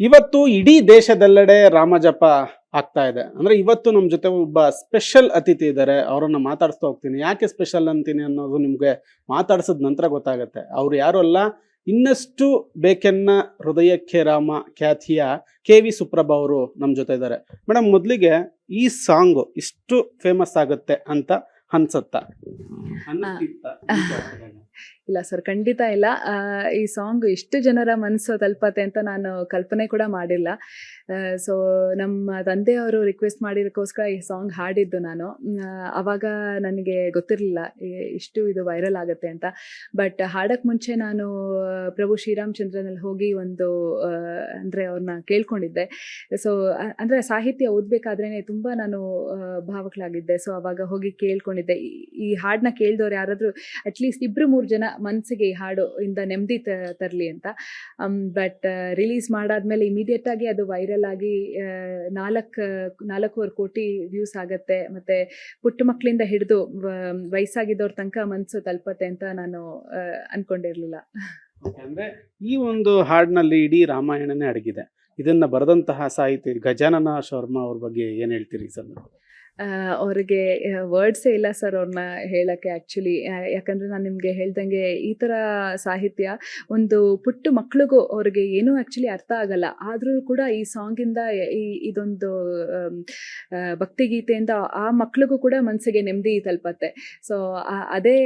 ಇವತ್ತು ಇಡೀ ದೇಶದೆಲ್ಲೆಡೆ ರಾಮಜಪ ಆಗ್ತಾ ಇದೆ. ಅಂದ್ರೆ ಇವತ್ತು ನಮ್ಮ ಜೊತೆ ಒಬ್ಬ ಸ್ಪೆಷಲ್ ಅತಿಥಿ ಇದ್ದಾರೆ. ಅವರನ್ನ ಮಾತಾಡಿಸ್ತಾ ಹೋಗ್ತೀನಿ. ಯಾಕೆ ಸ್ಪೆಷಲ್ ಅಂತೀನಿ ಅನ್ನೋದು ನಿಮ್ಗೆ ಮಾತಾಡ್ಸಿದ ನಂತರ ಗೊತ್ತಾಗುತ್ತೆ. ಅವ್ರು ಯಾರು ಅಲ್ಲ ಇನ್ನಷ್ಟು ಬೇಕೆನ್ನ ಹೃದಯಕ್ಕೆ ರಾಮ ಖ್ಯಾತಿಯ ಕೆ ವಿ ಸುಪ್ರಭಾ ಅವರು ನಮ್ಮ ಜೊತೆ ಇದ್ದಾರೆ. ಮೇಡಮ್ ಮೊದಲಿಗೆ ಈ ಸಾಂಗ್ ಇಷ್ಟು ಫೇಮಸ್ ಆಗುತ್ತೆ ಅಂತ ಅನ್ಸತ್ತ? ಇಲ್ಲ ಸರ್, ಖಂಡಿತ ಇಲ್ಲ. ಈ ಸಾಂಗ್ ಇಷ್ಟು ಜನರ ಮನಸ್ಸು ತಲುಪತ್ತೆ ಅಂತ ನಾನು ಕಲ್ಪನೆ ಕೂಡ ಮಾಡಿಲ್ಲ. ಸೊ ನಮ್ಮ ತಂದೆಯವರು ರಿಕ್ವೆಸ್ಟ್ ಮಾಡಿದಕ್ಕೋಸ್ಕರ ಈ ಸಾಂಗ್ ಹಾಡಿದ್ದು ನಾನು. ಅವಾಗ ನನಗೆ ಗೊತ್ತಿರಲಿಲ್ಲ ಇಷ್ಟು ಇದು ವೈರಲ್ ಆಗುತ್ತೆ ಅಂತ. ಬಟ್ ಹಾಡಕ್ಕೆ ಮುಂಚೆ ನಾನು, ಪ್ರಭು ಶ್ರೀರಾಮಚಂದ್ರನಲ್ಲಿ ಹೋಗಿ ಒಂದು ಅಂದರೆ ಅವ್ರನ್ನ ಕೇಳ್ಕೊಂಡಿದ್ದೆ. ಸೊ ಅಂದ್ರೆ ಸಾಹಿತ್ಯ ಓದಬೇಕಾದ್ರೇ ತುಂಬಾ ನಾನು ಭಾವಕಳಾಗಿದ್ದೆ. ಸೊ ಅವಾಗ ಹೋಗಿ ಕೇಳ್ಕೊಂಡಿದ್ದೆ. ಈ- ಹಾಡನ್ನ ಕೇಳಿದವ್ರು ಯಾರಾದರೂ ಅಟ್ಲೀಸ್ಟ್ ಇಬ್ರು ಮೂರು ಜನ ಮನಸ್ಸಿಗೆ ಈ ಹಾಡು ಇಂದ ನೆಮ್ಮದಿ ತರಲಿ ಅಂತ. ಬಟ್ ರಿಲೀಸ್ ಮಾಡಾದ್ಮೇಲೆ ಇಮಿಡಿಯೇಟ್ ಆಗಿ ಅದು ವೈರಲ್ ಆಗಿ ನಾಲ್ಕು, ನಾಲ್ಕೂವರೆ ಕೋಟಿ ವ್ಯೂಸ್ ಆಗತ್ತೆ. ಮತ್ತೆ ಪುಟ್ಟ ಮಕ್ಕಳಿಂದ ಹಿಡಿದು ವಯಸ್ಸಾಗಿದ್ದವ್ರ ತನಕ ಮನಸ್ಸು ತಲುಪತ್ತೆ ಅಂತ ನಾನು ಅನ್ಕೊಂಡಿರ್ಲಿಲ್ಲ. ಅಂದ್ರೆ ಈ ಒಂದು ಹಾಡಿನಲ್ಲಿ ಇಡೀ ರಾಮಾಯಣನೇ ಅಡಗಿದೆ. ಇದನ್ನ ಬರೆದಂತಹ ಸಾಹಿತಿ ಗಜಾನನ ಶರ್ಮಾ ಅವ್ರ ಬಗ್ಗೆ ಏನ್ ಹೇಳ್ತೀರಿ ಸರ್ ಅವ್ರಿಗೆ ವರ್ಡ್ಸೇ ಇಲ್ಲ ಸರ್ ಅವ್ರನ್ನ ಹೇಳಕ್ಕೆ ಆ್ಯಕ್ಚುಲಿ ಯಾಕಂದ್ರೆ ನಾನು ನಿಮಗೆ ಹೇಳ್ದಂಗೆ ಈ ಥರ ಸಾಹಿತ್ಯ ಒಂದು ಪುಟ್ಟ ಮಕ್ಳಿಗೂ ಅವ್ರಿಗೆ ಏನೂ ಆ್ಯಕ್ಚುಲಿ ಅರ್ಥ ಆಗಲ್ಲ. ಆದರೂ ಕೂಡ ಈ ಸಾಂಗಿಂದ ಈ, ಇದೊಂದು ಭಕ್ತಿಗೀತೆಯಿಂದ ಆ ಮಕ್ಳಿಗೂ ಕೂಡ ಮನಸ್ಸಿಗೆ ನೆಮ್ಮದಿ ತಲುಪತ್ತೆ. ಸೊ ಅದೇ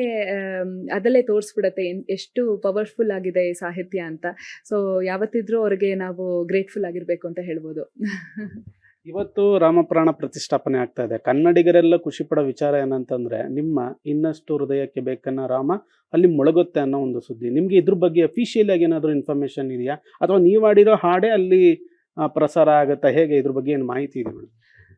ಅದಲ್ಲೇ ತೋರಿಸ್ಬಿಡತ್ತೆ ಎಷ್ಟು ಪವರ್ಫುಲ್ ಆಗಿದೆ ಈ ಸಾಹಿತ್ಯ ಅಂತ. ಸೊ ಯಾವತ್ತಿದ್ರೂ ಅವ್ರಿಗೆ ನಾವು ಗ್ರೇಟ್ಫುಲ್ ಆಗಿರಬೇಕು ಅಂತ ಹೇಳ್ಬೋದು. ಇವತ್ತು ರಾಮಪ್ರಾಣ ಪ್ರತಿಷ್ಠಾಪನೆ ಆಗ್ತಾ ಇದೆ. ಕನ್ನಡಿಗರೆಲ್ಲ ಖುಷಿ ಪಡೋ ವಿಚಾರ ಏನಂತಂದ್ರೆ, ನಿಮ್ಮ ಇನ್ನಷ್ಟು ಹೃದಯಕ್ಕೆ ಬೇಕನ್ನ ರಾಮ ಅಲ್ಲಿ ಮೊಳಗುತ್ತೆ ಅನ್ನೋ ಒಂದು ಸುದ್ದಿ. ನಿಮ್ಗೆ ಇದ್ರ ಬಗ್ಗೆ ಅಫಿಷಿಯಲ್ ಆಗಿ ಏನಾದರೂ ಇನ್ಫಾರ್ಮೇಶನ್ ಇದೆಯಾ? ಅಥವಾ ನೀವು ಆಡಿರೋ ಹಾಡೇ ಅಲ್ಲಿ ಪ್ರಸಾರ ಆಗುತ್ತಾ? ಹೇಗೆ? ಇದ್ರ ಬಗ್ಗೆ ಏನು ಮಾಹಿತಿ ಇದೆ ಮೇಡಮ್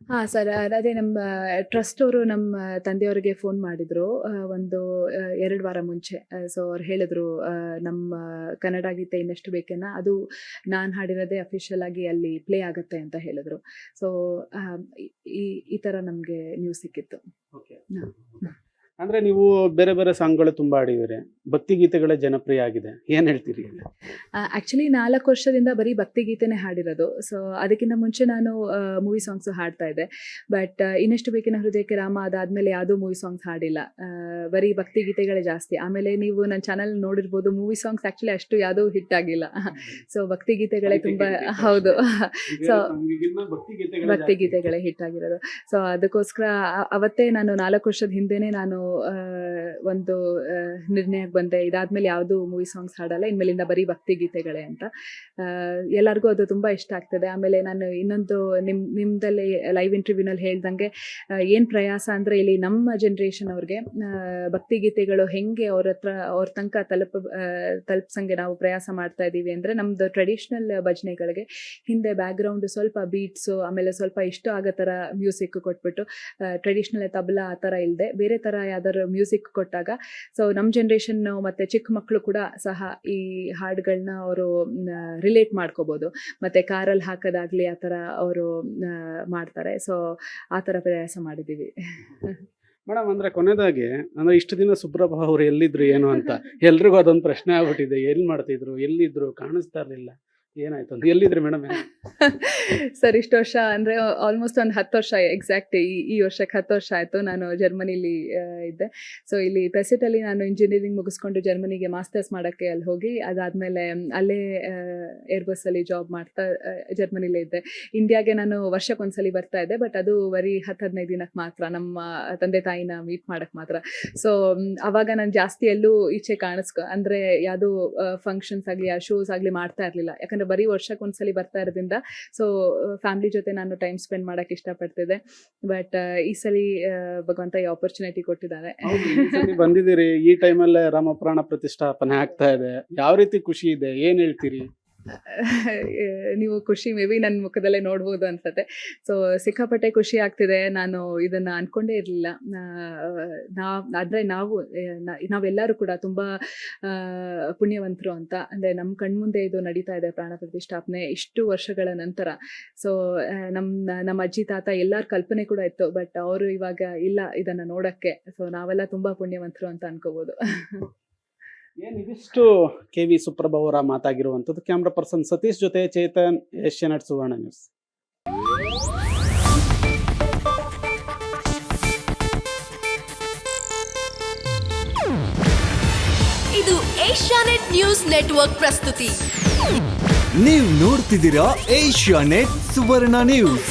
ಹಾಂ ಸರ್. ಅದೇ ನಮ್ಮ ಟ್ರಸ್ಟ್ ಅವರು ನಮ್ಮ ತಂದೆಯವರಿಗೆ ಫೋನ್ ಮಾಡಿದ್ರು. ಆ, ಒಂದು ಎರಡು ವಾರ ಮುಂಚೆ. ಸೊ ಅವ್ರು ಹೇಳಿದ್ರು ಆ, ನಮ್ಮ ಕನ್ನಡ ಗೀತೆ ಇನ್ನಷ್ಟು ಬೇಕೇನ? ಅದು ನಾನು ಹಾಡಿರೋದೇ ಅಫಿಷಿಯಲ್ ಆಗಿ ಅಲ್ಲಿ ಪ್ಲೇ ಆಗುತ್ತೆ ಅಂತ ಹೇಳಿದ್ರು. ಸೊ ಈ ಈ ತರ ನಮ್ಗೆ ನ್ಯೂಸ್ ಸಿಕ್ಕಿತ್ತು. ಹಾ. ಅಂದ್ರೆ ನೀವು ಬೇರೆ ಬೇರೆ ಸಾಂಗ್ಗಳು ತುಂಬಾ ಆಡಿದಿರಿ ಭಕ್ತಿ ಗೀತೆಗಳೇ ಜನಪ್ರಿಯ ಆಗಿದೆ. ಏನ್ ಹೇಳ್ತೀರಿ? ಆ್ಯಕ್ಚುಲಿ ನಾಲ್ಕು ವರ್ಷದಿಂದ ಬರೀ ಭಕ್ತಿಗೀತೆನೇ ಹಾಡಿರೋದು. ಸೊ ಅದಕ್ಕಿಂತ ಮುಂಚೆ ನಾನು ಮೂವಿ ಸಾಂಗ್ಸ್ ಹಾಡ್ತಾ ಇದ್ದೆ. ಬಟ್ ಇನ್ನಷ್ಟು ಬೇಕಿನ ಹೃದಯಕ್ಕೆ ರಾಮ ಅದಾದ್ಮೇಲೆ ಯಾವುದೂ ಮೂವಿ ಸಾಂಗ್ಸ್ ಹಾಡಿಲ್ಲ. ಬರೀ ಭಕ್ತಿ ಗೀತೆಗಳೇ ಜಾಸ್ತಿ. ಆಮೇಲೆ ನೀವು ನನ್ನ ಚಾನಲ್ ನೋಡಿರ್ಬೋದು ಮೂವಿ ಸಾಂಗ್ಸ್ ಆ್ಯಕ್ಚುಲಿ ಅಷ್ಟು ಯಾವುದೂ ಹಿಟ್ ಆಗಿಲ್ಲ. ಸೊ ಭಕ್ತಿ ಗೀತೆಗಳೇ ತುಂಬಾ ಹೌದು. ಸೊ ಭಕ್ತಿ ಗೀತೆಗಳೇ ಹಿಟ್ ಆಗಿರೋದು. ಸೊ ಅದಕ್ಕೋಸ್ಕರ ಅವತ್ತೇ ನಾನು ನಾಲ್ಕು ವರ್ಷದ ಹಿಂದೆನೆ ನಾನು ಒಂದು ನಿರ್ಣಯಕ್ಕೆ ಬಂದೆ. ಇದಾದ್ಮೇಲೆ ಯಾವುದು ಮೂವಿ ಸಾಂಗ್ಸ್ ಹಾಡಲ್ಲ. ಇನ್ಮೇಲಿಂದ ಬರೀ ಭಕ್ತಿ ಗೀತೆಗಳೇ ಅಂತ. ಎಲ್ಲರಿಗೂ ಅದು ತುಂಬಾ ಇಷ್ಟ ಆಗ್ತದೆ. ಆಮೇಲೆ ನಾನು ಇನ್ನೊಂದು ನಿಮ್, ನಿಮ್ದಲ್ಲಿ ಲೈವ್ ಇಂಟರ್ವ್ಯೂನಲ್ಲಿ ಹೇಳ್ದಂಗೆ ಏನು ಪ್ರಯಾಸ ಅಂದ್ರೆ ಇಲ್ಲಿ ನಮ್ಮ ಜನ್ರೇಷನ್ ಅವ್ರಿಗೆ ಭಕ್ತಿ ಗೀತೆಗಳು ಹೆಂಗೆ ಅವ್ರ ಹತ್ರ, ಅವ್ರ ತನಕ ತಲುಪ ತಲುಪ್ಸಂಗೆ ನಾವು ಪ್ರಯಾಸ ಮಾಡ್ತಾ ಇದ್ದೀವಿ ಅಂದ್ರೆ ನಮ್ದು ಟ್ರೆಡಿಷನಲ್ ಭಜನೆಗಳಿಗೆ ಹಿಂದೆ ಬ್ಯಾಕ್ಗ್ರೌಂಡ್ ಸ್ವಲ್ಪ ಬೀಟ್ಸು ಆಮೇಲೆ ಸ್ವಲ್ಪ ಇಷ್ಟ ಆಗೋ ಥರ ಮ್ಯೂಸಿಕ್ ಕೊಟ್ಬಿಟ್ಟು ಟ್ರೆಡಿಷ್ನಲ್ ತಬಲಾ ಆ ಥರ ಇಲ್ಲದೆ ಬೇರೆ ಥರ ಯಾವ್ದಾದ್ರು ಮ್ಯೂಸಿಕ್ ಕೊಟ್ಟಾಗ. ಸೊ ನಮ್ಮ ಜನ್ರೇಷನ್ ಮತ್ತೆ ಚಿಕ್ಕ ಮಕ್ಕಳು ಕೂಡ ಸಹ ಈ ಹಾಡುಗಳನ್ನ ಅವರು ರಿಲೇಟ್ ಮಾಡ್ಕೋಬೋದು. ಮತ್ತೆ ಕಾರಲ್ಲಿ ಹಾಕೋದಾಗ್ಲಿ ಆ ಥರ ಅವರು ಮಾಡ್ತಾರೆ. ಸೊ ಆ ಥರ ಪ್ರಯಾಸ ಮಾಡಿದ್ದೀವಿ. ಮೇಡಮ್, ಅಂದ್ರೆ ಕೊನೆದಾಗಿ, ಅಂದ್ರೆ ಇಷ್ಟು ದಿನ ಸುಬ್ರಭಾ ಅವರು ಎಲ್ಲಿದ್ರು ಏನು ಅಂತ? ಎಲ್ರಿಗೂ ಅದೊಂದು ಪ್ರಶ್ನೆ ಆಗ್ಬಿಟ್ಟಿದೆ. ಎಲ್ಲಿ ಮಾಡ್ತಿದ್ರು? ಎಲ್ಲಿದ್ರು? ಕಾಣಿಸ್ತಾ ಇರ್ಲಿಲ್ಲ. ಏನಾಯ್ತು ಅಂತ? ಎಲ್ಲಿದ್ರಿ ಸರ್, ಇಷ್ಟು ವರ್ಷ ಅಂದ್ರೆ ಆಲ್ಮೋಸ್ಟ್ ಒಂದು ಹತ್ತು ವರ್ಷ ಎಕ್ಸಾಕ್ಟ್ ಈ ಈ ವರ್ಷಕ್ಕೆ ಹತ್ತು ವರ್ಷ ಆಯ್ತು. ನಾನು ಜರ್ಮನಿಲಿ ಇದ್ದೆ. ಸೊ ಇಲ್ಲಿ ಪೆಸಿಟಲ್ಲಿ ನಾನು ಇಂಜಿನಿಯರಿಂಗ್ ಮುಗಿಸ್ಕೊಂಡು ಜರ್ಮನಿಗೆ ಮಾಸ್ಟರ್ಸ್ ಮಾಡೋಕ್ಕೆ ಅಲ್ಲಿ ಹೋಗಿ, ಅದಾದಮೇಲೆ ಅಲ್ಲೇ ಏರ್ಬಸ್ಸಲ್ಲಿ ಜಾಬ್ ಮಾಡ್ತಾ ಜರ್ಮನಿಲಿ ಜರ್ಮನಿಲೇ ಇದ್ದೆ. ಇಂಡಿಯಾಗೆ ನಾನು ವರ್ಷಕ್ಕೊಂದ್ಸಲಿ ಬರ್ತಾ ಇದ್ದೆ ಬಟ್ ಅದು ಬರೀ ಹತ್ತು, ಹದಿನೈದು ದಿನಕ್ಕೆ ಮಾತ್ರ, ನಮ್ಮ ತಂದೆ ತಾಯಿನ ಮೀಟ್ ಮಾಡಕ್ ಮಾತ್ರ. ಸೊ ಅವಾಗ ನಾನು ಜಾಸ್ತಿ ಎಲ್ಲೂ ಈಚೆ ಕಾಣಿಸ್ಕೊ, ಅಂದ್ರೆ ಯಾವುದೋ ಫಂಕ್ಷನ್ಸ್ ಆಗಲಿ, ಆ ಶೋಸ್ ಆಗಲಿ ಮಾಡ್ತಾ ಇರ್ಲಿಲ್ಲ. ಯಾಕಂದರೆ ಬರೀ ವರ್ಷಕ್ಕೊಂದ್ಸಲಿ ಬರ್ತಾ ಇರೋದ್ರಿಂದ ಸೊ ಫ್ಯಾಮಿಲಿ ಜೊತೆ ನಾನು ಟೈಮ್ ಸ್ಪೆಂಡ್ ಮಾಡಕ್ಕೆ ಇಷ್ಟಪಡ್ತಿದ್ದೆ. ಬಟ್ ಈ ಸಲಿ ಭಗವಂತ ಈ ಆಪರ್ಚುನಿಟಿ ಕೊಟ್ಟಿದ್ದಾರೆ. ಬಂದಿದ್ದೀರಿ. ಈ ಟೈಮಲ್ಲೇ ರಾಮಪುರಾಣ ಪ್ರತಿಷ್ಠಾಪನೆ ಆಗ್ತಾ ಇದೆ. ಯಾವ ರೀತಿ ಖುಷಿ ಇದೆ? ಏನ್ ಹೇಳ್ತೀರಿ? ನೀವು ಖುಷಿ ಮೇ ಬಿ ನನ್ನ ಮುಖದಲ್ಲೇ ನೋಡ್ಬೋದು ಅನ್ಸತ್ತೆ. ಸೊ ಸಿಕ್ಕಾಪಟ್ಟೆ ಖುಷಿ ಆಗ್ತಿದೆ. ನಾನು ಇದನ್ನ ಅನ್ಕೊಂಡೇ ಇರಲಿಲ್ಲ. ನಾವ್ ಆದರೆ ನಾವು ನಾವೆಲ್ಲರೂ ಕೂಡ ತುಂಬ ಪುಣ್ಯವಂತರು ಅಂತ. ಅಂದರೆ ನಮ್ಮ ಕಣ್ಮುಂದೆ ಇದು ನಡೀತಾ ಇದೆ ಪ್ರಾಣ ಪ್ರತಿಷ್ಠಾಪನೆ ಇಷ್ಟು ವರ್ಷಗಳ ನಂತರ. ಸೊ ನಮ್ಮ ನಮ್ಮ ಅಜ್ಜಿ, ತಾತ ಎಲ್ಲರ ಕಲ್ಪನೆ ಕೂಡ ಇತ್ತು. ಬಟ್ ಅವರು ಇವಾಗ ಇಲ್ಲ ಇದನ್ನು ನೋಡೋಕ್ಕೆ. ಸೊ ನಾವೆಲ್ಲ ತುಂಬ ಪುಣ್ಯವಂತರು ಅಂತ ಅನ್ಕೋಬೋದು. ಏನ್ ಇದಿಷ್ಟು ಕೆ ವಿ ಸುಪ್ರಭ ಅವರ ಮಾತಾಗಿರುವಂಥದ್ದು. ಕ್ಯಾಮ್ರಾ ಪರ್ಸನ್ ಸತೀಶ್ ಜೊತೆ ಚೇತನ್ ಏಷ್ಯಾನೆಟ್ ಸುವರ್ಣ ನ್ಯೂಸ್. ಇದು ಏಷ್ಯಾನೆಟ್ ನ್ಯೂಸ್ ನೆಟ್ವರ್ಕ್ ಪ್ರಸ್ತುತಿ. ನೀವು ನೋಡ್ತಿದ್ದೀರಾ ಏಷ್ಯಾ ನೆಟ್ ಸುವರ್ಣ ನ್ಯೂಸ್.